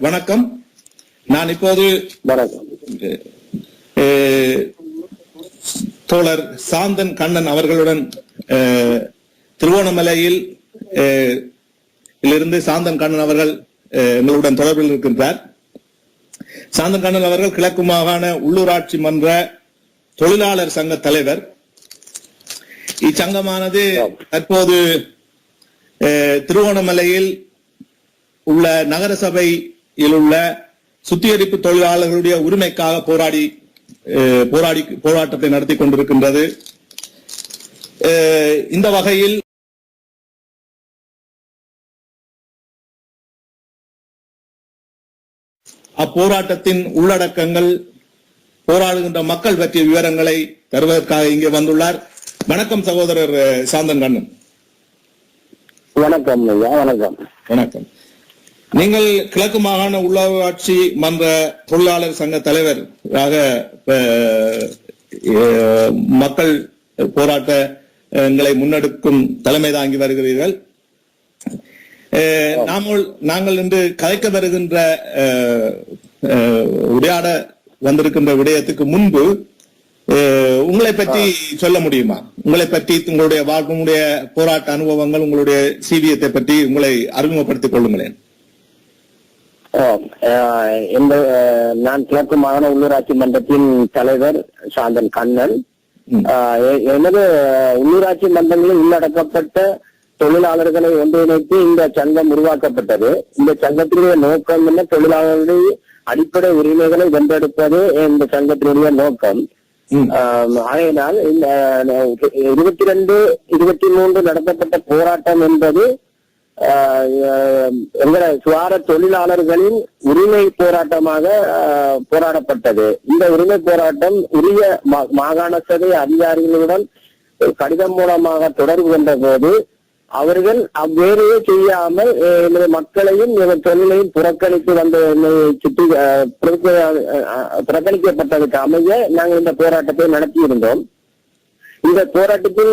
வணக்கம். நான் இப்போது தோழர் சாந்தன் கண்ணன் அவர்களுடன் திருவோணமலையில் அஹ், இலிருந்து சாந்தன் கண்ணன் அவர்கள் எங்களுடன் தொடர்பில் இருக்கின்றார். சாந்தன் கண்ணன் அவர்கள் கிழக்கு மாகாண உள்ளூராட்சி மன்ற தொழிலாளர் சங்க தலைவர். இச்சங்கமானது தற்போது திருவோணமலையில் உள்ள நகரசபையில் உள்ள சுத்திகரிப்பு தொழிலாளர்களுடைய உரிமைக்காக போராடி போராடி போராட்டத்தை நடத்தி கொண்டிருக்கின்றது. இந்த வகையில் அப்போராட்டத்தின் உள்ளடக்கங்கள் போராடுகின்ற மக்கள் பற்றிய விவரங்களை தருவதற்காக இங்கே வந்துள்ளார். வணக்கம் சகோதரர் சாந்தன் கண்ணன். வணக்கம் வணக்கம். வணக்கம். நீங்கள் கிழக்கு மாகாண உள்ளாட்சி மன்ற தொழிலாளர் சங்க தலைவராக மக்கள் போராட்டங்களை முன்னெடுக்கும் தலைமை தாங்கி வருகிறீர்கள். அஹ், நாமல் நாங்கள் இன்று கலைக்க வருகின்ற அஹ், உரையாட வந்திருக்கின்ற விடயத்துக்கு முன்பு உங்களை பற்றி சொல்ல முடியுமா? உங்களை பற்றி உங்களுடைய வாழ்க்கை போராட்ட அனுபவங்கள் உங்களுடைய சீவியத்தை பற்றி உங்களை அறிமுகப்படுத்திக் கொள்ளுங்களேன். அஹ், நான் கிழக்கு மாகாண உள்ளூராட்சி மன்றத்தின் தலைவர் சாந்தன் கண்ணன். எனது உள்ளூராட்சி மன்றங்களில் உள்ளடக்கப்பட்ட தொழிலாளர்களை ஒன்றிணைத்து இந்த சங்கம் உருவாக்கப்பட்டது. இந்த சங்கத்தினுடைய நோக்கம் என்ன? தொழிலாளர்களுடைய அடிப்படை உரிமைகளை வென்றெடுப்பது இந்த சங்கத்தினுடைய நோக்கம். ஆகையினால் இந்த இருபத்தி ரெண்டு இருபத்தி மூன்று நடத்தப்பட்ட போராட்டம் என்பது எங்களை சுவார தொழிலாளர்களின் உரிமை போராட்டமாக ஆஹ், போராடப்பட்டது. இந்த உரிமை போராட்டம் உரிய மாகாண சபை அதிகாரிகளுடன் கடிதம் மூலமாக தொடர்பு கொண்ட போது அவர்கள் அவ்வேறையே செய்யாமல் எனது மக்களையும் எனது தொழிலையும் புறக்கணித்து வந்த சுற்றி புறக்கணிக்கப்பட்டதுக்கு அமைய நாங்கள் இந்த போராட்டத்தை நடத்தியிருந்தோம். இந்த போராட்டத்தில்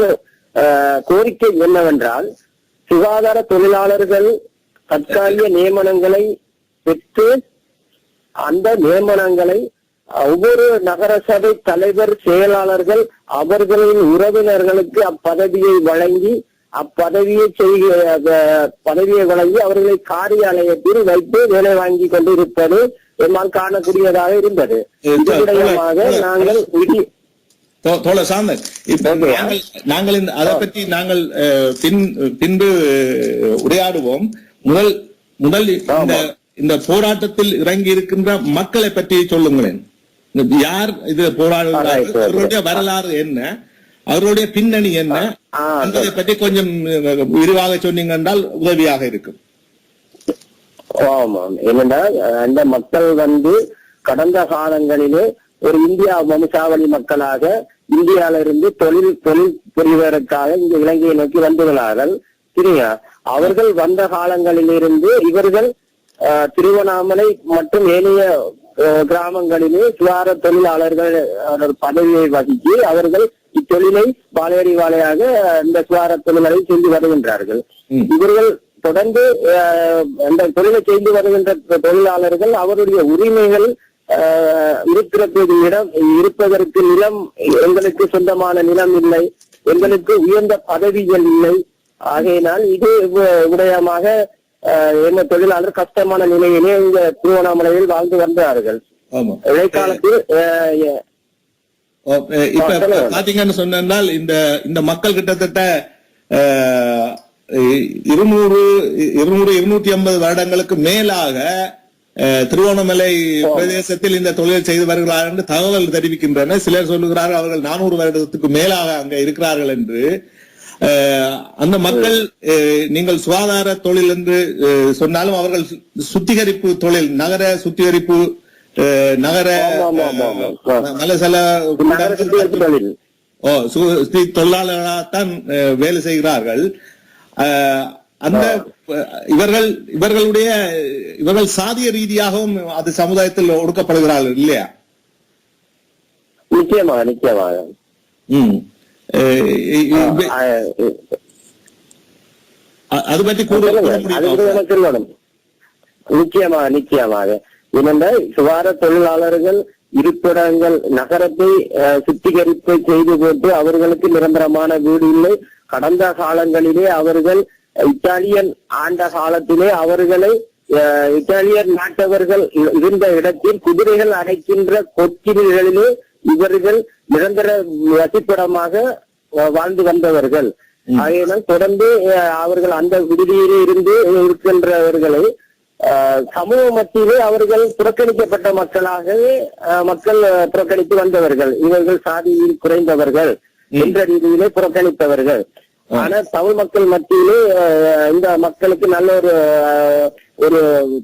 கோரிக்கை என்னவென்றால் சுகாதார தொழிலாளர்கள் தற்காலிக நியமனங்களை பெற்று அந்த நியமனங்களை ஒவ்வொரு நகரசபை தலைவர் செயலாளர்கள் அவர்களின் உறவினர்களுக்கு அப்பதவியை வழங்கி அப்பதவியை செய்க அஹ், பதவியை வழங்கி அவர்களை காரியாலயத்தில் வைத்து வேலை வாங்கி கொண்டிருப்பது எம்மால் காணக்கூடியதாக இருந்தது. இது விடயமாக நாங்கள் விதி தோ- தோழர் சாந்தன் இப்ப. நாங்கள் நாங்கள் இந்த அதை பற்றி நாங்கள் பின் பின்பு உரையாடுவோம். முதல் முதல் இந்த. இந்த போராட்டத்தில் இறங்கி இருக்கின்ற மக்களை பற்றி சொல்லுங்களேன். யார் இது போராடுகிறார்கள். அவர்களுடைய வரலாறு என்ன? அவர்களுடைய பின்னணி என்ன? என்பதை பற்றி கொஞ்சம் விரிவாக சொன்னீங்க என்றால் உதவியாக இருக்கும். ஆமாம். ஏனென்றால் அந்த மக்கள் வந்து கடந்த காலங்களிலே ஒரு இந்தியா வம்சாவளி மக்களாக இந்தியாவில இருந்து தொழில் தொழில் புரிவதற்காக இங்க இலங்கையை நோக்கி வந்துள்ளார்கள். சரியா? அவர்கள் வந்த காலங்களிலிருந்து இவர்கள் திருவண்ணாமலை மற்றும் ஏனைய கிராமங்களிலே சுவார தொழிலாளர்கள் பதவியை வகித்து அவர்கள் இத்தொழிலை வாழையடி வாழையாக இந்த சுவார தொழிலை செஞ்சு வருகின்றார்கள். இவர்கள் தொடர்ந்து அந்த தொழிலை செய்து வருகின்ற தொழிலாளர்கள் அவருடைய உரிமைகள் அஹ், இருக்கிறதுக்கு இடம் இருப்பதற்கு நிலம் எங்களுக்கு சொந்தமான நிலம் இல்லை. எங்களுக்கு உயர்ந்த பதவிகள் இல்லை. ஆகையினால் இது விடயமாக எங்க தொழிலாளர் கஷ்டமான நிலையிலே இந்த திருவண்ணாமலையில் வாழ்ந்து வந்தார்கள். ஆமா. இடைக்காலத்தில் இப்ப. பாத்தீங்கன்னு சொன்னால் இந்த இந்த மக்கள் கிட்டத்தட்ட இருநூறு இருநூறு இருநூத்தி ஐம்பது வருடங்களுக்கு மேலாக திருவோணமலை பிரதேசத்தில் இந்த தொழில் செய்து வருகிறார்கள் என்று தகவல் தெரிவிக்கின்றன. சிலர் சொல்லுகிறார்கள் அவர்கள் நானூறு வருடத்துக்கு மேலாக அங்க இருக்கிறார்கள் என்று. அந்த மக்கள் நீங்கள் சுகாதார தொழில் என்று சொன்னாலும் அவர்கள் சுத்திகரிப்பு தொழில் நகர சுத்திகரிப்பு நகர மலசல தொழிலாளர்களாகத்தான் வேலை செய்கிறார்கள். அந்த இவர்கள் இவர்களுடைய இவர்கள் சாதிய ரீதியாகவும் அது சமுதாயத்தில் ஒடுக்கப்படுகிறார்கள் இல்லையா? நிச்சயமாக நிச்சயமாக. அது பற்றி சொல்லணும். நிச்சயமாக நிச்சயமாக. ஏனென்றால் சுகார தொழிலாளர்கள் இருப்பிடங்கள் நகரத்தை சுத்திகரிப்பு செய்து போட்டு அவர்களுக்கு நிரந்தரமான வீடு இல்லை. கடந்த காலங்களிலே அவர்கள் இத்தாலியன் ஆண்ட காலத்திலே அவர்களை அஹ், இத்தாலியன் நாட்டவர்கள் இருந்த இடத்தில் குதிரைகள் அடைக்கின்ற கொச்சில்களிலே இவர்கள் நிரந்தர வசிப்பிடமாக வாழ்ந்து வந்தவர்கள். ஆகையினால் தொடர்ந்து அவர்கள் அந்த விடுதியிலே இருந்து இருக்கின்றவர்களை சமூக மத்தியிலே அவர்கள் புறக்கணிக்கப்பட்ட மக்களாகவே மக்கள் புறக்கணித்து வந்தவர்கள். இவர்கள் சாதியில் குறைந்தவர்கள் என்ற ரீதியிலே புறக்கணித்தவர்கள். ஆனா தமிழ் மக்கள் மத்தியிலே இந்த மக்களுக்கு நல்ல ஒரு ஒரு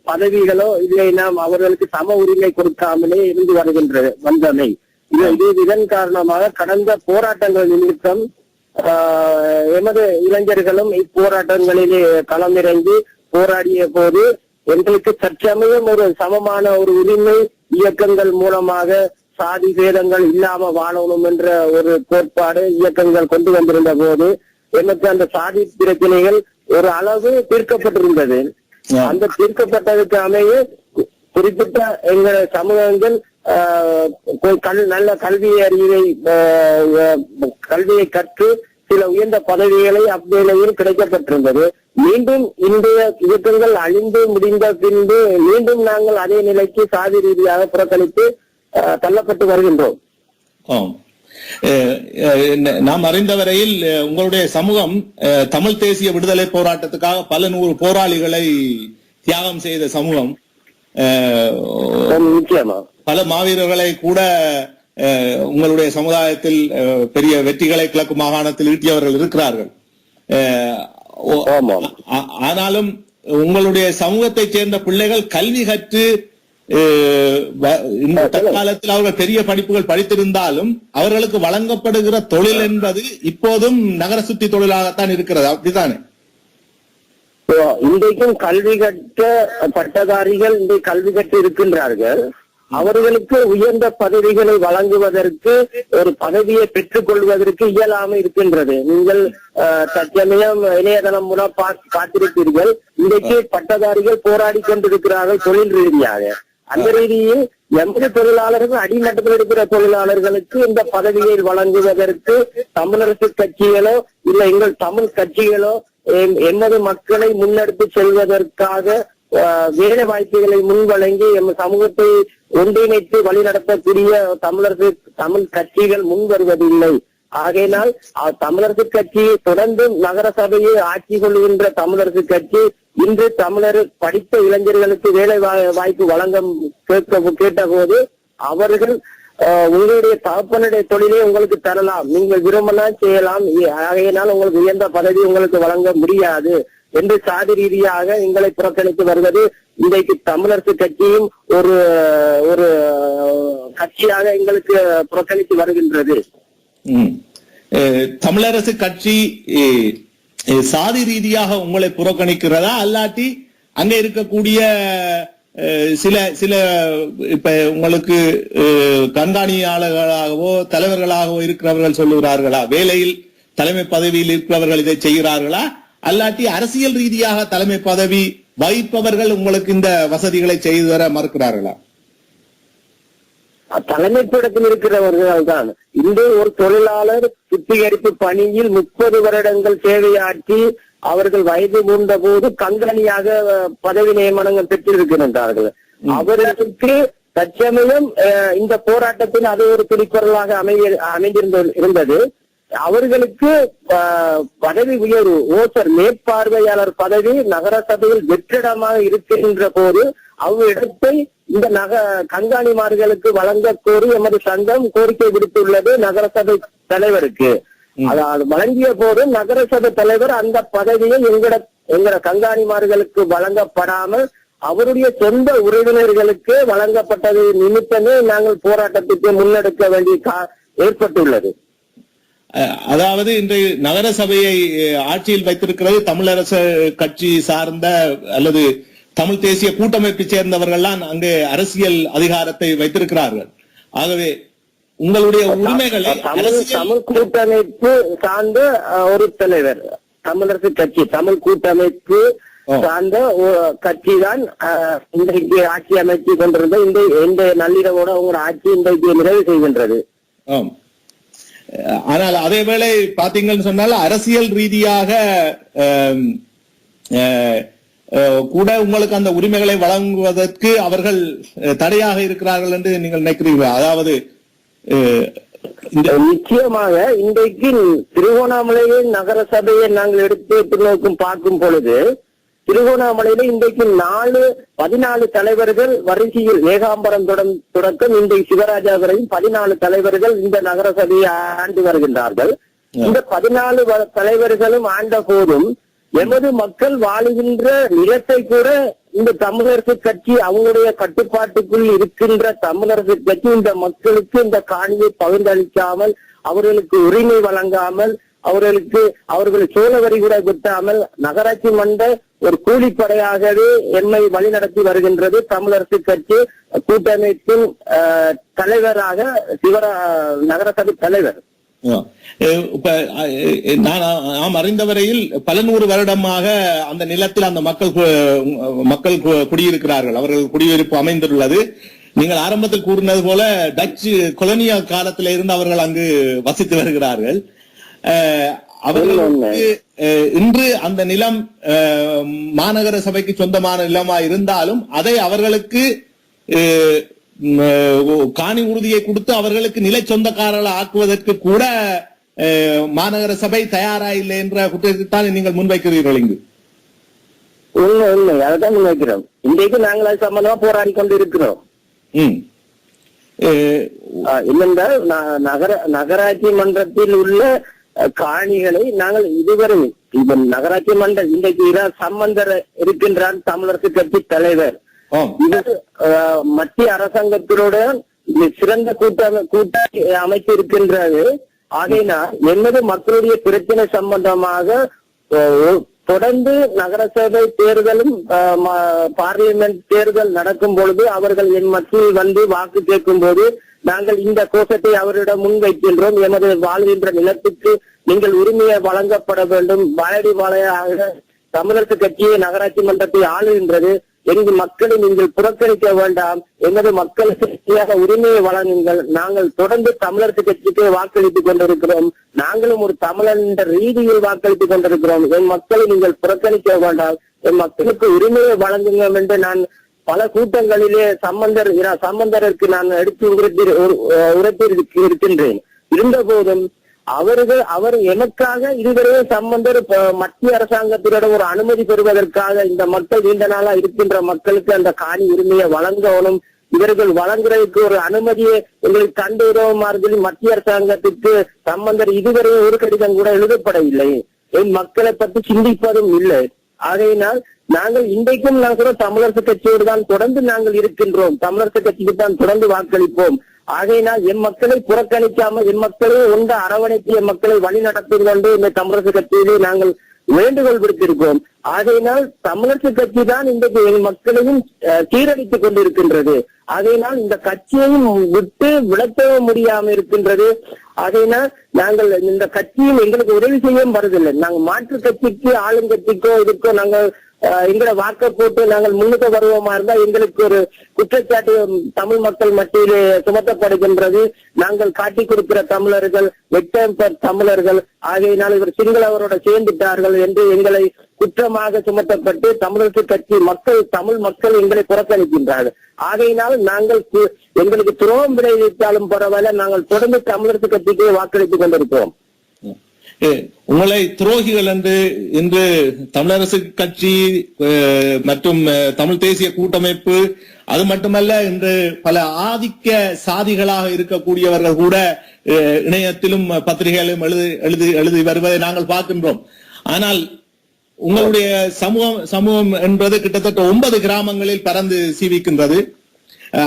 பதவிகளோ இல்லை நாம் அவர்களுக்கு சம உரிமை கொடுக்காமலே இருந்து வருகின்றது வந்தமை. இது இதன் காரணமாக கடந்த போராட்டங்கள் நிமித்தம் ஆஹ், எமது இளைஞர்களும் இப்போராட்டங்களிலே களமிறங்கி போராடிய போது எங்களுக்கு சற்றமையும் ஒரு சமமான ஒரு உரிமை இயக்கங்கள் மூலமாக சாதி பேதங்கள் இல்லாம வாழணும் என்ற ஒரு கோட்பாடு இயக்கங்கள் கொண்டு வந்திருந்த போது எனக்கு அந்த சாதி பிரச்சனைகள் ஒரு அளவு தீர்க்கப்பட்டிருந்தது. அந்த தீர்க்கப்பட்டதுக்கு அமைய குறிப்பிட்ட எங்கள் சமூகங்கள் நல்ல கல்வி அறிவை கல்வியை கற்று சில உயர்ந்த பதவிகளை அவ்வேளையில் கிடைக்கப்பட்டிருந்தது. மீண்டும் இன்றைய இயக்கங்கள் அழிந்து முடிந்த பின்பு மீண்டும் நாங்கள் அதே நிலைக்கு சாதி ரீதியாக புறக்கணித்து தள்ளப்பட்டு வருகின்றோம். நாம் அறிந்த வரையில் அஹ், உங்களுடைய சமூகம் தமிழ் தேசிய விடுதலை போராட்டத்துக்காக பல நூறு போராளிகளை தியாகம் செய்த சமூகம். பல மாவீரர்களை கூட உங்களுடைய சமுதாயத்தில் பெரிய வெற்றிகளை கிழக்கு மாகாணத்தில் ஈட்டியவர்கள் இருக்கிறார்கள். ஆனாலும் உங்களுடைய சமூகத்தைச் சேர்ந்த பிள்ளைகள் கல்வி கற்று இந்த. தற்காலத்தில் அவர்கள் பெரிய படிப்புகள் படித்திருந்தாலும் அவர்களுக்கு வழங்கப்படுகிற தொழில் என்பது இப்போதும் நகர சுத்தி தொழிலாகத்தான் இருக்கிறது. அப்படித்தானே? இன்றைக்கும் கல்வி கற்ற பட்டதாரிகள் இன்றைக்கு கல்வி கற்று இருக்கின்றார்கள். அவர்களுக்கு உயர்ந்த பதவிகளை வழங்குவதற்கு ஒரு பதவியை பெற்றுக் கொள்வதற்கு இயலாம இருக்கின்றது. நீங்கள் தற்சமயம் இணையதளம் மூலம் பார்த்திருப்பீர்கள். இன்றைக்கு பட்டதாரிகள் போராடி கொண்டிருக்கிறார்கள் தொழில் ரீதியாக. அந்த ரீதியில் எந்த தொழிலாளர்கள் அடிமட்டத்தில் இருக்கிற தொழிலாளர்களுக்கு இந்த பதவியை வழங்குவதற்கு தமிழரசு கட்சிகளோ இல்ல எங்கள் தமிழ் கட்சிகளோ எமது மக்களை முன்னெடுத்து செல்வதற்காக ஆஹ், வேலை வாய்ப்புகளை முன்வழங்கி எம் சமூகத்தை ஒன்றிணைத்து வழிநடத்தக்கூடிய தமிழரசு தமிழ் கட்சிகள் முன் வருவதில்லை. ஆகையினால் தமிழரசு கட்சி தொடர்ந்து நகர சபையை ஆட்சி கொள்கின்ற தமிழரசு கட்சி இன்று தமிழர் படித்த இளைஞர்களுக்கு வேலை வாய்ப்பு வழங்க கேட்க கேட்டபோது அவர்கள் உங்களுடைய தகப்பனுடைய தொழிலை உங்களுக்கு தரலாம் நீங்கள் விரும்பலாம் செய்யலாம் ஆகையினால் உங்களுக்கு உயர்ந்த பதவி உங்களுக்கு வழங்க முடியாது என்று சாதி ரீதியாக எங்களை புறக்கணித்து வருவது இன்றைக்கு தமிழரசு கட்சியும் ஒரு ஒரு கட்சியாக எங்களுக்கு புறக்கணித்து வருகின்றது. தமிழரசு கட்சி சாதி ரீதியாக உங்களை புறக்கணிக்கிறதா? அல்லாட்டி அங்க இருக்கக்கூடிய அஹ், சில சில இப்ப உங்களுக்கு அஹ், கண்காணியாளர்களாகவோ தலைவர்களாகவோ இருக்கிறவர்கள் சொல்லுகிறார்களா? வேலையில் தலைமை பதவியில் இருக்கிறவர்கள் இதை செய்கிறார்களா? அல்லாட்டி அரசியல் ரீதியாக தலைமை பதவி வகிப்பவர்கள் உங்களுக்கு இந்த வசதிகளை செய்து தர மறுக்கிறார்களா? தலைமைப்பிடத்தில் இருக்கிறவர்கள் தான் இன்று ஒரு தொழிலாளர் சுத்திகரிப்பு பணியில் முப்பது வருடங்கள் சேவையாற்றி அவர்கள் வயது மூண்ட போது கண்காணியாக பதவி நியமனங்கள் பெற்றிருக்கின்றார்கள். அவர்களுக்கு தற்சமயம் இந்த போராட்டத்தில் அது ஒரு துடிப்பொருளாக அமைய அமைந்திருந்த இருந்தது. அவர்களுக்கு பதவி உயர்வு ஓசர் மேற்பார்வையாளர் பதவி நகர சபையில் வெற்றிடமாக இருக்கின்ற போது அவ்விடத்தை இந்த நக கண்காணிமார்களுக்கு வழங்க கோரி எமது சங்கம் கோரிக்கை விடுத்துள்ளது நகரசபை தலைவருக்கு. அதாவது வழங்கிய போது நகரசபை தலைவர் அந்த பதவியை எங்கட எங்கட கண்காணிமார்களுக்கு வழங்கப்படாமல் அவருடைய சொந்த உறவினர்களுக்கு வழங்கப்பட்டது நிமித்தமே நாங்கள் போராட்டத்திற்கு முன்னெடுக்க வேண்டிய கா- ஏற்பட்டுள்ளது. அதாவது இன்றைய நகர சபையை ஆட்சியில் வைத்திருக்கிறது தமிழரசு கட்சி சார்ந்த அல்லது தமிழ் தேசிய கூட்டமைப்பை சேர்ந்தவர்கள்லாம் அங்கே அரசியல் அதிகாரத்தை வைத்திருக்கிறார்கள். ஆகவே உங்களுடைய உரிமைகளை தமிழ் கூட்டமைப்பு சார்ந்த ஒரு தலைவர் தமிழரசு கட்சி தமிழ் கூட்டமைப்பு. சார்ந்த கட்சி தான் இன்றைக்கு ஆட்சி அமைச்சு கொண்டிருந்த இந்த இந்த நள்ளிரவோட உங்களோட ஆட்சி இன்றைக்கு நிறைவு செய்கின்றது. ஆனால் அதேவேளை பாத்தீங்கன்னு சொன்னால் அரசியல் ரீதியாக கூட உங்களுக்கு அந்த உரிமைகளை வழங்குவதற்கு அவர்கள் தடையாக இருக்கிறார்கள் என்று நீங்கள் நினைக்கிறீர்களா? அதாவது நிச்சயமாக இன்றைக்கு திருகோணாமலையில் நகர சபையை நாங்கள் எடுத்து நோக்கும் பார்க்கும் பொழுது திருகோணாமலையில இன்றைக்கு நாலு பதினாலு தலைவர்கள் வரிசையில் ஏகாம்பரம் தொடக்கம் இன்றைக்கு சிவராஜா வரையும் பதினாலு தலைவர்கள் இந்த நகர சபையை ஆண்டு வருகின்றார்கள். இந்த பதினாலு தலைவர்களும் ஆண்ட போதும் எமது மக்கள் வாழுகின்ற நிலத்தை கூட இந்த தமிழரசு கட்சி அவங்களுடைய கட்டுப்பாட்டுக்குள் இருக்கின்ற தமிழரசு கட்சி இந்த மக்களுக்கு இந்த காணியை பகிர்ந்தளிக்காமல் அவர்களுக்கு உரிமை வழங்காமல் அவர்களுக்கு அவர்கள் சோழ வரி கூட விட்டாமல் நகராட்சி மன்ற ஒரு கூலிப்படையாகவே என்னை வழிநடத்தி வருகின்றது. தமிழரசு கட்சி கூட்டமைப்பின் தலைவராக சிவரா நகரசபை தலைவர். இப்ப நான் நாம் அறிந்த வரையில் பல நூறு வருடமாக அந்த நிலத்தில் அந்த மக்கள் மக்கள் கு- குடியிருக்கிறார்கள். அவர்கள் குடியிருப்பு அமைந்துள்ளது. நீங்கள் ஆரம்பத்தில் கூறினது போல டச்சு கொலனிய காலத்தில இருந்து அவர்கள் அங்கு வசித்து வருகிறார்கள். அவர்களுக்கு இன்று அந்த நிலம் மாநகர சபைக்கு சொந்தமான நிலமா இருந்தாலும் அதை அவர்களுக்கு காணி உறுதியை கொடுத்து அவர்களுக்கு நிலை சொந்தக்காரர்கள் ஆக்குவதற்கு கூட மாநகர சபை தயாரா இல்லை என்ற குற்றத்தைத்தான் நீங்கள் முன்வைக்கிறீர்கள் இங்கு? உண்மை உண்மை. அதான் முன்வைக்கிறோம். இன்றைக்கு நாங்கள் அது சம்பந்தமா போராடி கொண்டு இருக்கிறோம் என்னென்றால் நகர நகராட்சி மன்றத்தில் உள்ள காணிகளை நாங்கள் இதுவரை இப்ப நகராட்சி மன்ற இன்றைக்கு சம்பந்தர் இருக்கின்றார் தமிழரசு கட்சி தலைவர். இது மத்திய அரசாங்கத்தினுடன் இது சிறந்த கூட்ட கூட்டாட்சி அமைச்சு இருக்கின்றது ஆகையினால் எமது மக்களுடைய பிரச்சனை சம்பந்தமாக தொடர்ந்து நகரசபை தேர்தலும் பார்லிமெண்ட் தேர்தல் நடக்கும் பொழுது அவர்கள் என் மத்தியில் வந்து வாக்கு கேட்கும் போது நாங்கள் இந்த கோஷத்தை அவரிடம் முன்வைக்கின்றோம். எமது வாழ்கின்ற நிலத்துக்கு நீங்கள் உரிமையை வழங்கப்பட வேண்டும். வாழடி வாழையாக தமிழரசு கட்சியை நகராட்சி மன்றத்தை ஆளுகின்றது. எங்கள் மக்களை நீங்கள் புறக்கணிக்க வேண்டாம். எமது மக்களுக்கு சரியாக உரிமையை வழங்குங்கள். நாங்கள் தொடர்ந்து தமிழரசு கட்சிக்கு வாக்களித்துக் கொண்டிருக்கிறோம். நாங்களும் ஒரு தமிழன் என்ற ரீதியில் வாக்களித்துக் கொண்டிருக்கிறோம். என் மக்களை நீங்கள் புறக்கணிக்க வேண்டாம். என் மக்களுக்கு உரிமையை வழங்குங்கள் என்று நான் பல கூட்டங்களிலே சம்பந்தர் சம்பந்தருக்கு நான் எடுத்து உரைத்தி உரைத்தி இருக்கின்றேன். இருந்த போதும் அவர்கள் அவர் எனக்காக இதுவரை சம்பந்தர் மத்திய அரசாங்கத்திடம் ஒரு அனுமதி பெறுவதற்காக இந்த மக்கள் நீண்ட நாளா இருக்கின்ற மக்களுக்கு அந்த காணி உரிமையை வழங்கணும் இவர்கள் வழங்குறதுக்கு ஒரு அனுமதியை எங்களுக்கு கண்டு உதவுமாறு மத்திய அரசாங்கத்துக்கு சம்பந்தர் இதுவரை ஒரு கடிதம் கூட எழுதப்படவில்லை. என் மக்களை பற்றி சிந்திப்பதும் இல்லை. ஆகையினால் நாங்கள் இன்றைக்கும் நாங்கள் தமிழரசு கட்சியோடு தான் தொடர்ந்து நாங்கள் இருக்கின்றோம். தமிழரசு கட்சிக்கு தான் தொடர்ந்து வாக்களிப்போம். ஆகையினால் எம் மக்களை புறக்கணிக்காமல் என் மக்களை ஒன்ற அரவணைத்து எம் மக்களை வழி நடத்தி என்று இந்த தமிழரசு கட்சியிலே நாங்கள் வேண்டுகோள் விடுத்திருக்கோம் ஆகையினால் தமிழரசு கட்சி தான் இன்றைக்கு என் மக்களையும் சீரழித்துக் கொண்டிருக்கின்றது. அதனால் இந்த கட்சியையும் விட்டு விளக்கவும் முடியாம இருக்கின்றது. அதனால் நாங்கள் இந்த கட்சியும் எங்களுக்கு உதவி செய்யவும் வருதில்லை நாங்கள் மாற்று கட்சிக்கு ஆளுங்கட்சிக்கோ இதுக்கோ நாங்கள் அஹ், எங்களை வாக்க போட்டு நாங்கள் முன்னுக்கு வருவோமா இருந்தா எங்களுக்கு ஒரு குற்றச்சாட்டு தமிழ் மக்கள் மத்தியில் சுமத்தப்படுகின்றது. நாங்கள் காட்டி கொடுக்கிற தமிழர்கள் வெட்டம்பர் தமிழர்கள் ஆகையினால் இவர் சிங்களவரோட சேர்ந்துட்டார்கள் என்று எங்களை குற்றமாக சுமத்தப்பட்டு தமிழரசு கட்சி மக்கள் தமிழ் மக்கள் எங்களை புறக்கணிக்கின்றார்கள். ஆகையினால் நாங்கள் எங்களுக்கு துரோகம் விளைவித்தாலும் பரவாயில்ல நாங்கள் தொடர்ந்து தமிழரசு கட்சிக்கு வாக்களித்துக் கொண்டிருக்கிறோம். உங்களை துரோகிகள் என்று இன்று தமிழரசு கட்சி மற்றும் தமிழ் தேசிய கூட்டமைப்பு அது மட்டுமல்ல இன்று பல ஆதிக்க சாதிகளாக இருக்கக்கூடியவர்கள் கூட இணையத்திலும் பத்திரிகைகளிலும் எழுதி எழுதி எழுதி வருவதை நாங்கள் பார்க்கின்றோம். ஆனால் உங்களுடைய சமூகம் சமூகம் என்பது கிட்டத்தட்ட ஒன்பது கிராமங்களில் பறந்து சீவிக்கின்றது.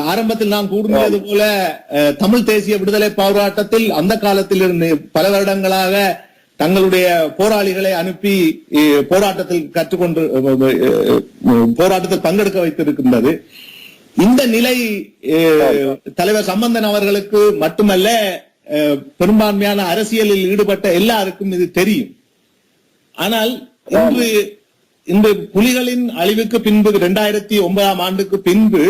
ஆரம்பத்தில் நான் கூறினது போல அஹ், தமிழ் தேசிய விடுதலை போராட்டத்தில் அந்த காலத்தில் இருந்து பல வருடங்களாக தங்களுடைய போராளிகளை அனுப்பி போராட்டத்தில் கற்றுக்கொண்டு போராட்டத்தில் பங்கெடுக்க வைத்திருக்கின்றது. இந்த நிலை தலைவர் சம்பந்தன் அவர்களுக்கு மட்டுமல்ல பெரும்பான்மையான அரசியலில் ஈடுபட்ட எல்லாருக்கும் இது தெரியும். ஆனால் இன்று இந்த புலிகளின் அழிவுக்கு பின்பு இரண்டாயிரத்தி ஒன்பதாம் ஆண்டுக்கு பின்பு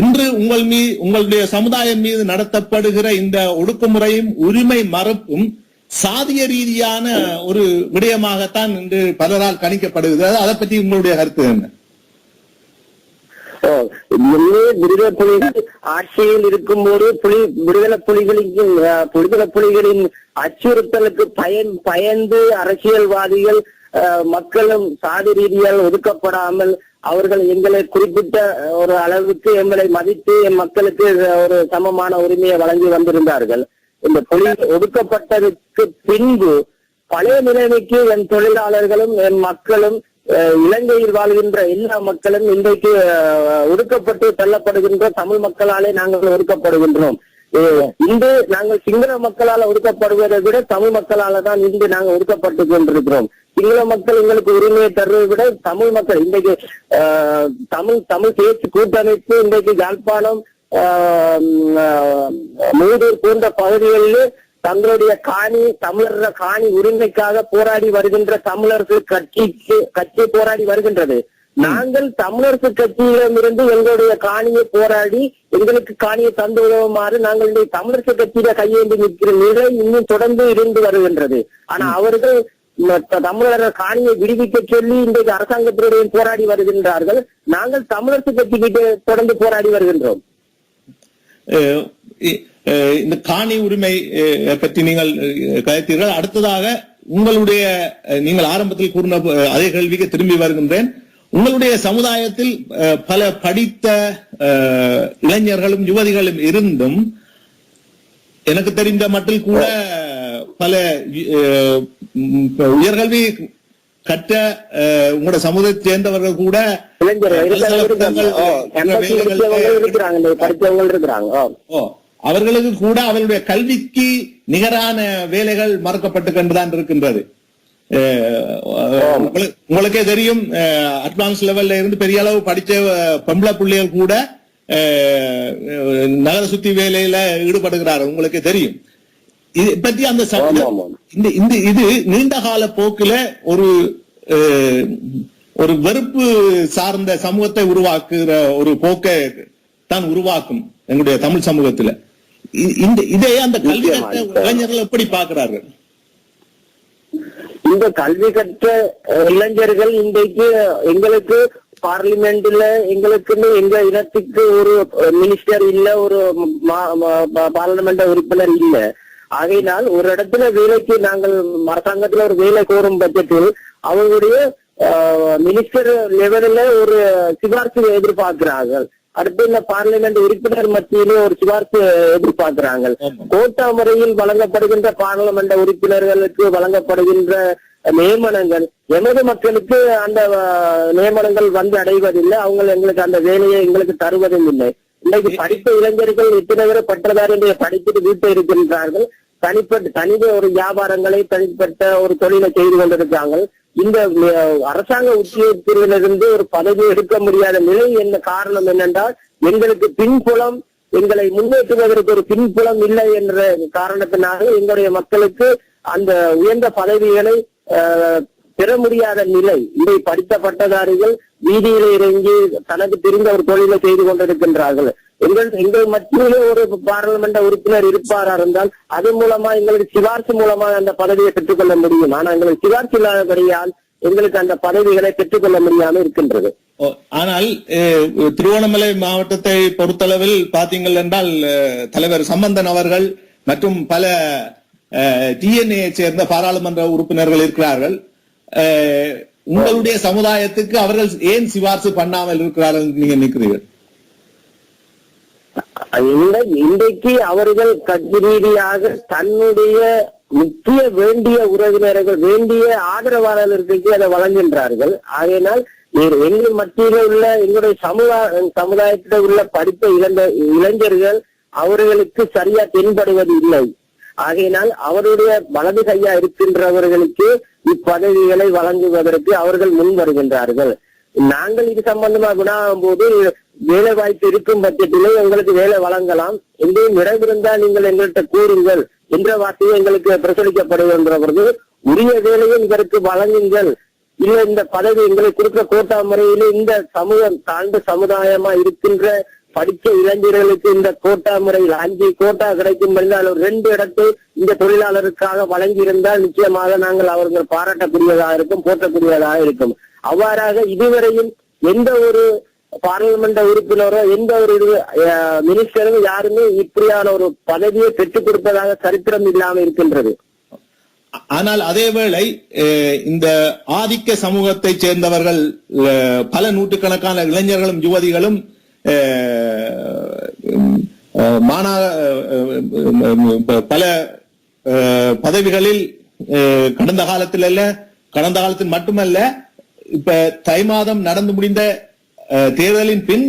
இன்று உங்கள் மீ உங்களுடைய சமுதாயம் மீது நடத்தப்படுகிற இந்த ஒடுக்குமுறையும் உரிமை மறுப்பும் சாதிய ரீதியான ஒரு விடயமாகத்தான் இன்று பலரால் கணிக்கப்படுகிறது. அதை பற்றி உங்களுடைய கருத்து என்ன? விடுதலை புலிகள் ஆட்சியில் இருக்கும்போது புலி விடுதலை புலிகளின் விடுதலை புலிகளின் அச்சுறுத்தலுக்கு பயன் பயந்து அரசியல்வாதிகள் மக்களும் சாதி ரீதியால் ஒதுக்கப்படாமல் அவர்கள் எங்களை குறிப்பிட்ட ஒரு அளவுக்கு எங்களை மதித்து என் மக்களுக்கு ஒரு சமமான உரிமையை வழங்கி வந்திருந்தார்கள். இந்த புலி ஒதுக்கப்பட்டதற்கு பின்பு பழைய நிலைமைக்கு என் தொழிலாளர்களும் என் மக்களும் இலங்கையில் வாழ்கின்ற எல்லா மக்களும் இன்றைக்கு ஒடுக்கப்பட்டு தள்ளப்படுகின்ற தமிழ் மக்களாலே நாங்கள் ஒடுக்கப்படுகின்றோம் இன்று நாங்கள் சிங்கள மக்களால் ஒடுக்கப்படுவதை விட தமிழ் மக்களால தான் இன்று நாங்கள் ஒடுக்கப்பட்டு கொண்டிருக்கிறோம். சிங்கள மக்கள் எங்களுக்கு உரிமையை தருவதை விட தமிழ் மக்கள் இன்றைக்கு தமிழ் தமிழ் பேச்சு கூட்டமைப்பு இன்றைக்கு யாழ்ப்பாணம் மூதூர் போன்ற பகுதிகளில் தங்களுடைய காணி தமிழர் காணி உரிமைக்காக போராடி வருகின்ற தமிழர்கள் கட்சிக்கு கட்சி போராடி வருகின்றது. நாங்கள் தமிழரசு கட்சியிடமிருந்து எங்களுடைய காணியை போராடி எங்களுக்கு காணியை தந்து உதவுமாறு நாங்கள் தமிழரசு கட்சியில கையேந்தி நிற்கிற நிலை இன்னும் தொடர்ந்து இருந்து வருகின்றது. ஆனா அவர்கள் தமிழர்கள் காணியை விடுவிக்க சொல்லி இன்றைக்கு அரசாங்கத்தினுடைய போராடி வருகின்றார்கள். நாங்கள் தமிழரசு கட்சிக்கிட்ட தொடர்ந்து போராடி வருகின்றோம். இந்த காணி உரிமை பற்றி நீங்கள் கருத்தீர்கள் அடுத்ததாக உங்களுடைய நீங்கள் ஆரம்பத்தில் கூறின அதே கேள்விக்கு திரும்பி வருகின்றேன். உங்களுடைய சமுதாயத்தில் அஹ், பல படித்த இளைஞர்களும் யுவதிகளும் இருந்தும் எனக்கு தெரிந்த மட்டில் கூட பல உயர்கல்வி கற்ற அஹ், உங்களோட சமூகத்தை சேர்ந்தவர்கள் கூட அவர்களுக்கு கூட அவர்களுடைய கல்விக்கு நிகரான வேலைகள் மறக்கப்பட்டு கொண்டுதான் இருக்கின்றது. உங்களுக்கு- தெரியும் அட்வான்ஸ் லெவல்ல இருந்து பெரிய அளவு படிச்ச பொம்பளை பிள்ளைகள் கூட நகர சுத்தி வேலையில ஈடுபடுகிறார்கள் உங்களுக்கே தெரியும். இது பற்றி அந்த. இந்த இந்த இது நீண்ட கால போக்குல ஒரு ஒரு வெறுப்பு சார்ந்த சமூகத்தை உருவாக்குற ஒரு போக்கை தான் உருவாக்கும் எங்களுடைய தமிழ் சமூகத்துல. இந்த இதை அந்த கல்வி கற்ற. இளைஞர்கள் எப்படி பார்க்கிறார்கள்? இந்த கல்வி கற்ற இளைஞர்கள் இன்றைக்கு எங்களுக்கு பார்லிமெண்ட்ல எங்களுக்குன்னு எங்க இனத்துக்கு ஒரு மினிஸ்டர் இல்ல ஒரு மா- மா- பா- பாராளுமன்ற உறுப்பினர் இல்ல. ஆகையினால் ஒரு இடத்துல வேலைக்கு நாங்கள் அரசாங்கத்துல ஒரு வேலை கோரும் பட்சத்தில் அவங்களுடைய மினிஸ்டர் லெவலில் ஒரு சிபார்சு எதிர்பார்க்கிறார்கள். அடுத்து இந்த பார்லிமெண்ட் உறுப்பினர் மத்தியிலே ஒரு சிபார்சு எதிர்பார்க்கிறாங்க ஆமா. கோட்டா முறையில் வழங்கப்படுகின்ற பாராளுமன்ற உறுப்பினர்களுக்கு வழங்கப்படுகின்ற நியமனங்கள் எமது மக்களுக்கு அந்த நியமனங்கள் வந்து அடைவதில்லை. அவங்க எங்களுக்கு அந்த வேலையை எங்களுக்கு தருவதும் இல்லை இன்னைக்கு படித்த இளைஞர்கள் எத்தனை பேர் பட்டதாரியை படித்துட்டு வீட்டில் இருக்கின்றார்கள். தனிப்பட்ட தனித ஒரு வியாபாரங்களை தனிப்பட்ட ஒரு தொழிலை செய்து கொண்டிருக்காங்க இந்த அரசாங்க உத்தியோகத்திலிருந்து ஒரு பதவி எடுக்க முடியாத நிலை என்ன காரணம் என்னென்றால் எங்களுக்கு பின்புலம் எங்களை முன்னேற்றுவதற்கு ஒரு பின்புலம் இல்லை என்ற காரணத்தினால எங்களுடைய மக்களுக்கு அந்த உயர்ந்த பதவிகளை பெற முடியாத நிலை. இதை படித்த பட்டதாரிகள் வீதியில இறங்கி தனக்கு தெரிந்த ஒரு தொழிலை செய்து கொண்டிருக்கின்றார்கள். எங்கள் எங்கள் மத்தியிலே ஒரு பாராளுமன்ற உறுப்பினர் இருப்பாரா இருந்தால் அது மூலமா எங்களுக்கு சிபார்சு மூலமா அந்த பதவியை பெற்றுக்கொள்ள முடியும். ஆனா எங்களுக்கு சிபார்சு இல்லாதபடியால் எங்களுக்கு அந்த பதவிகளை பெற்றுக்கொள்ள முடியாமல் இருக்கின்றது. ஆனால் திருவண்ணாமலை மாவட்டத்தை பொறுத்தளவில் பார்த்தீங்கள் என்றால் தலைவர் சம்பந்தன் அவர்கள் மற்றும் பல டிஎன்ஏ சேர்ந்த பாராளுமன்ற உறுப்பினர்கள் இருக்கிறார்கள். உங்களுடைய சமுதாயத்துக்கு அவர்கள் ஏன் சிபார்சு பண்ணாமல் இருக்கிறார்கள் நீங்க நினைக்கிறீர்கள்? இன்றைக்கு அவர்கள் கட்சி ரீதியாக தன்னுடைய முக்கிய வேண்டிய உறவினர்கள் வேண்டிய ஆதரவாளர்களுக்கு அதை வழங்குகின்றார்கள். ஆகையினால் எங்கள் மத்தியில உள்ள எங்களுடைய சமுதாய சமுதாயத்தில் உள்ள படித்த இளைஞ இளைஞர்கள் அவர்களுக்கு சரியா தென்படுவது இல்லை ஆகையினால் அவருடைய வலது கையா இருக்கின்றவர்களுக்கு இப்பதவிகளை வழங்குவதற்கு அவர்கள் முன் வருகின்றார்கள். நாங்கள் இது சம்பந்தமா வினாகும் போது வேலை வாய்ப்பு இருக்கும் பட்சத்திலே எங்களுக்கு வேலை வழங்கலாம். எங்கேயும் இடம் இருந்தால் நீங்கள் எங்கள்கிட்ட கூறுங்கள். என்ற வார்த்தையை எங்களுக்கு பிரசரிக்கப்படுகின்ற பொழுது உரிய வேலையை இதற்கு வழங்குங்கள். இல்ல இந்த பதவி எங்களுக்கு கொடுக்க கோட்டா முறையில இந்த சமூகம் தாழ்ந்த சமுதாயமா இருக்கின்ற படித்த இளைஞர்களுக்கு இந்த கோட்டா முறையில் அஞ்சு கோட்டா கிடைக்கும் என்றால் ரெண்டு இடத்தை இந்த தொழிலாளருக்காக வழங்கியிருந்தால் நிச்சயமாக நாங்கள் அவர்கள் பாராட்டக்கூடியதாக இருக்கும் போற்றக்கூடியதாக இருக்கும். அவ்வாறாக இதுவரையும் எந்த ஒரு பார்லிமெண்ட் உறுப்பினரோ எந்த ஒரு அஹ், மினிஸ்டரும் யாருமே இப்படியான ஒரு பதவியை பெற்றுக் கொடுப்பதாக சரித்திரம் இல்லாமல் இருக்கின்றது. ஆனால் அதேவேளை அஹ், இந்த ஆதிக்க சமூகத்தை சேர்ந்தவர்கள் பல நூற்றுக்கணக்கான இளைஞர்களும் யுவதிகளும் அஹ், மாநா பல பதவிகளில் அஹ், கடந்த காலத்தில் அல்ல கடந்த காலத்தில் மட்டுமல்ல இப்ப தை மாதம் நடந்து முடிந்த தேர்தலின் பின்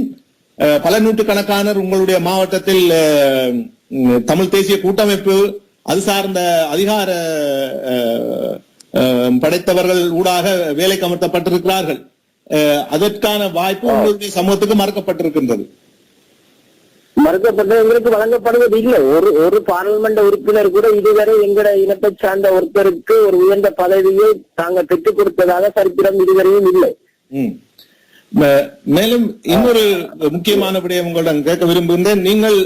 பல நூற்றுக்கணக்கானர் உங்களுடைய மாவட்டத்தில் தமிழ் தேசிய கூட்டமைப்பு அது சார்ந்த அதிகார படைத்தவர்கள் ஊடாக வேலைக்கு அமர்த்தப்பட்டிருக்கிறார்கள் அஹ், அதற்கான வாய்ப்பு உங்களுடைய சமூகத்துக்கு மறக்கப்பட்டிருக்கின்றது. மறுக்கப்பட்ட எங்களுக்கு வழங்கப்படுவது இல்லை. ஒரு ஒரு பாராளுமன்ற உறுப்பினர் கூட இதுவரை எங்கட இனத்தை சார்ந்த ஒருத்தருக்கு ஒரு உயர்ந்த பதவியை தாங்கள் பெற்றுக் கொடுத்ததாக சரித்திரம் இதுவரையும் இல்லை. மேலும் இன்னொரு முக்கியமான விடயம் உங்களிடம் கேட்க விரும்புகின்றேன். நீங்கள்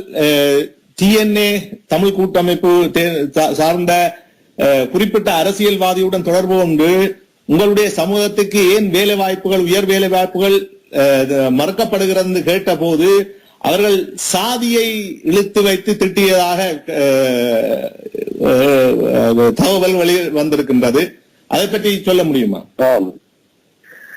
டிஎன்ஏ தமிழ் கூட்டமைப்பு சார்ந்த குறிப்பிட்ட அரசியல்வாதியுடன் தொடர்பு கொண்டு உங்களுடைய சமூகத்துக்கு ஏன் வேலை வாய்ப்புகள் உயர் வேலை வாய்ப்புகள் அஹ், மறுக்கப்படுகிறது கேட்ட போது அவர்கள் சாதியை இழுத்து வைத்து திட்டியதாக தகவல் வெளி வந்திருக்கின்றது. அதை பற்றி சொல்ல முடியுமா?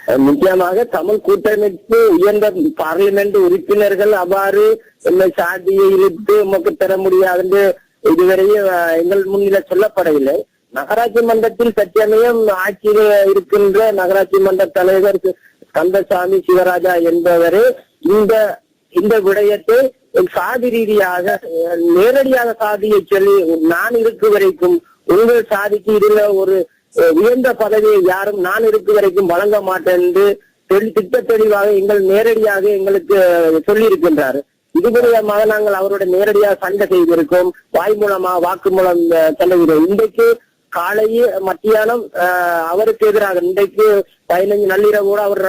நிச்சயமாக தமிழ் கூட்டமைப்பு உயர்ந்த பார்லிமெண்ட் உறுப்பினர்கள் அவ்வாறு இந்த சாதியை இழுத்து நமக்கு தர முடியாது இதுவரையும் எங்கள் முன்னில சொல்லப்படவில்லை. நகராட்சி மன்றத்தில் சத்தியமயம் ஆட்சியில் இருக்கின்ற நகராட்சி மன்ற தலைவர் கந்தசாமி சிவராஜா என்பவர் இந்த இந்த விடயத்தை சாதி ரீதியாக நேரடியாக சாதியை சொல்லி நான் இருக்கு வரைக்கும் உங்கள் சாதிக்கு இதுல ஒரு உயர்ந்த பதவியை யாரும் நான் இருக்கு வரைக்கும் வழங்க மாட்டேன் என்று திட்ட தெளிவாக எங்கள் நேரடியாக எங்களுக்கு சொல்லி இருக்கின்றார் இது மூலமாக நாங்கள் அவரோட நேரடியாக சண்டை செய்திருக்கோம். வாய் மூலமா வாக்கு மூலம் அஹ், செலவிடுவோம் இன்றைக்கு காலையே மத்தியானம் அஹ், அவருக்கு எதிராக இன்றைக்கு பதினைஞ்சு நள்ளிரவோடு அவர்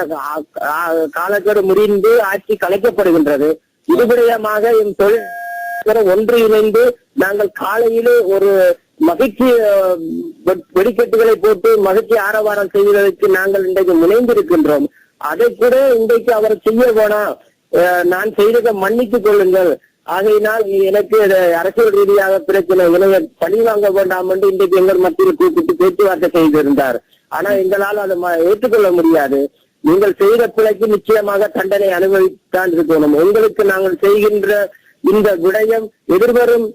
ஆ- காலக்கெடு முடிந்து ஆட்சி கலைக்கப்படுகின்றது. இதுபடியமாக என் தொழில் ஒன்று இணைந்து நாங்கள் காலையிலே ஒரு மகிழ்ச்சி வெடிக்கட்டுகளை போட்டு மகிழ்ச்சி ஆரவாரம் செய்வதற்கு நாங்கள் இன்றைக்கு முனைந்திருக்கின்றோம். அதை கூட இன்றைக்கு அவர் செய்ய வேணாம் நான் செய்ததை மன்னித்துக் கொள்ளுங்கள். ஆகையினால் எனக்கு அரசியல் ரீதியாக பிரச்சனை எனவே பழி வாங்க வேண்டாம் என்று இன்றைக்கு எங்கள் மத்தியில் கூப்பிட்டு பேச்சுவார்த்தை செய்திருந்தார். ஆனா எங்களால் அதை ஏற்றுக்கொள்ள முடியாது. நீங்கள் செய்த பிழைக்கு நிச்சயமாக தண்டனை அனுபவித்தான் இருக்கணும். உங்களுக்கு நாங்கள் செய்கின்ற இந்த விடயம் எதிர்வரும்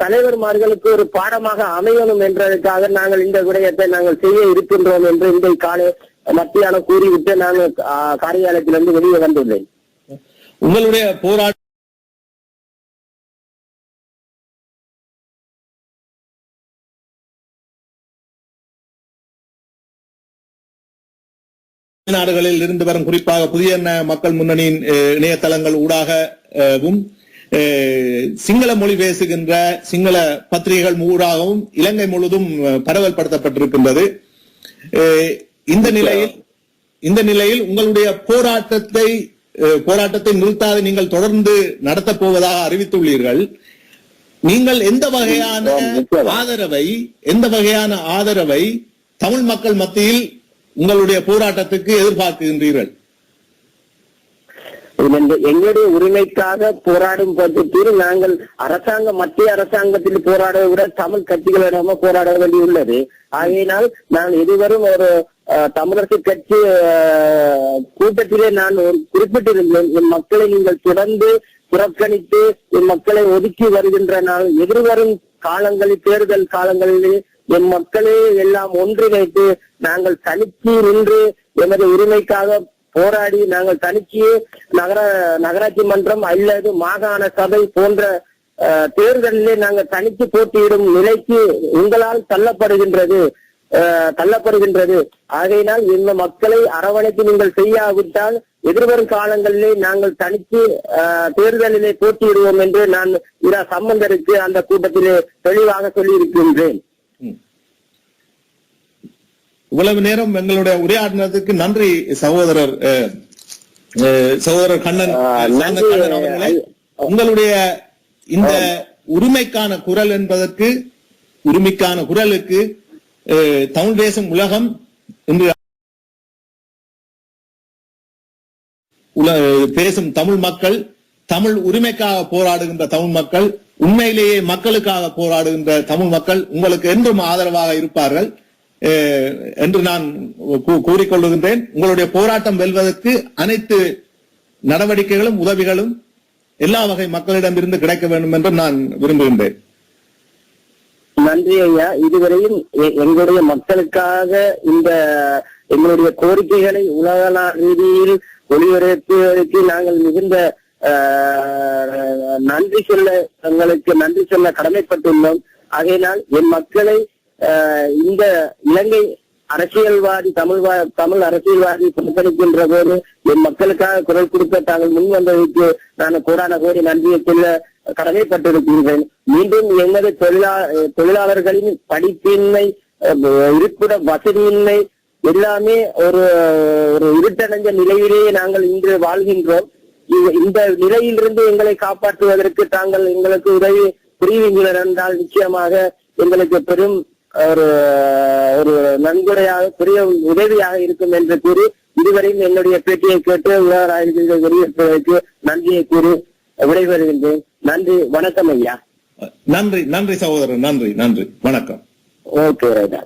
தலைவர்மார்களுக்கு ஒரு பாடமாக அமையணும் என்றதற்காக நாங்கள் இந்த விடயத்தை நாங்கள் செய்ய இருக்கின்றோம் என்று இந்த காலை மத்தியானம் கூறிவிட்டு நான் காரியாலயத்திலிருந்து வெளியே வந்துள்ளேன். உங்களுடைய போராட்ட நாடுகளில் இருந்து வரும் குறிப்பாக புதிய மக்கள் முன்னணியின் இணையதளங்கள் ஊடாகவும் அஹ், சிங்கள மொழி பேசுகின்ற சிங்கள பத்திரிகைகள் ஊடாகவும் இலங்கை முழுவதும் அஹ், பரவல்படுத்தப்பட்டிருக்கின்றது. அஹ், இந்த நிலையில் இந்த நிலையில் உங்களுடைய போராட்டத்தை போராட்டத்தை நிறுத்தாது நீங்கள் தொடர்ந்து நடத்தப் போவதாக அறிவித்துள்ளீர்கள். நீங்கள் எந்த வகையான ஆதரவை எந்த வகையான ஆதரவை தமிழ் மக்கள் மத்தியில் உங்களுடைய போராட்டத்துக்கு எதிர்பார்க்கின்றீர்கள்? எங்களுடைய உரிமைக்காக போராடும் பட்சத்தில் நாங்கள் அரசாங்க மத்திய அரசாங்கத்தில் போராட விட தமிழ் கட்சிகளிடம போராட வேண்டியுள்ளது. ஆகையினால் நான் இதுவரும் ஒரு தமிழரசு கட்சி கூட்டத்திலே நான் ஒரு குறிப்பிட்டிருந்தேன். என் மக்களை நீங்கள் தொடர்ந்து புறக்கணித்து என் மக்களை ஒதுக்கி வருகின்ற நாள் எதிர்வரும் காலங்களில் தேர்தல் காலங்களில் என் மக்களே எல்லாம் ஒன்றிணைத்து நாங்கள் தனித்து நின்று எமது உரிமைக்காக போராடி நாங்கள் தனிச்சு நகர நகராட்சி மன்றம் அல்லது மாகாண சபை போன்ற தேர்தலிலே நாங்கள் தனித்து போட்டியிடும் நிலைக்கு உங்களால் தள்ளப்படுகின்றது தள்ளப்படுகின்றது. ஆகையினால் இந்த மக்களை அரவணைத்து நீங்கள் செய்யாவிட்டால் எதிர்வரும் காலங்களிலே நாங்கள் தனித்து தேர்தலிலே போட்டியிடுவோம் என்று நான் இரா சம்பந்தருக்கு அந்த கூட்டத்திலே தெளிவாக சொல்லியிருக்கின்றேன். இவ்வளவு நேரம் எங்களுடைய உரையாடினதுக்கு நன்றி சகோதரர் சகோதரர் கண்ணன். உங்களுடைய இந்த உரிமைக்கான குரல் என்பதற்கு உரிமைக்கான குரலுக்கு தமிழ் தேசம் உலகம் உல- பேசும் தமிழ் மக்கள் தமிழ் உரிமைக்காக போராடுகின்ற தமிழ் மக்கள் உண்மையிலேயே மக்களுக்காக போராடுகின்ற தமிழ் மக்கள் உங்களுக்கு என்றும் ஆதரவாக இருப்பார்கள். என்று நான் கூ- கூறிக்கொள்ளுகின்றேன். உங்களுடைய போராட்டம் வெல்வதற்கு அனைத்து நடவடிக்கைகளும் உதவிகளும் எல்லா வகை மக்களிடமிருந்து கிடைக்க வேண்டும் என்று நான் விரும்புகின்றேன். நன்றி ஐயா. இதுவரையும் எங்களுடைய மக்களுக்காக இந்த எங்களுடைய கோரிக்கைகளை உலக ரீதியில் ஒளிபரப்புவதற்கு நாங்கள் மிகுந்த ஆஹ், நன்றி சொல்ல எங்களுக்கு நன்றி சொல்ல கடமைப்பட்டுள்ளோம். ஆகையினால் என் மக்களை இந்த இலங்கை அரசியல்வாதி தமிழ் வா- தமிழ் அரசியல்வாதி புறக்கணிக்கின்ற போது என் மக்களுக்காக குரல் கொடுக்க தாங்கள் முன் வந்ததற்கு நான் கோடான கோடி நன்றியை சொல்ல கடமைப்பட்டிருக்கின்றேன் மீண்டும் எங்களது தொழிலா தொழிலாளர்களின் படிப்பின்மை இருப்பிட வசதியின்மை எல்லாமே ஒரு ஒரு இருட்டடைஞ்ச நிலையிலேயே நாங்கள் இன்று வாழ்கின்றோம். இந்த நிலையிலிருந்து எங்களை காப்பாற்றுவதற்கு தாங்கள் எங்களுக்கு உதவி புரிவீங்களர் என்றால் நிச்சயமாக எங்களுக்கு பெரும் ஒரு ஒரு நன்கொடையாக பெரிய உதவியாக இருக்கும் என்று கூறி இதுவரையும் என்னுடைய பேட்டியை கேட்டு உலகராஜ்யத்தை வெளியிட்டதற்கு நன்றியை கூறி விடைபெறுகின்றேன். நன்றி வணக்கம் ஐயா. நன்றி நன்றி சகோதரர் நன்றி நன்றி வணக்கம். ஓகே ரைட்டா.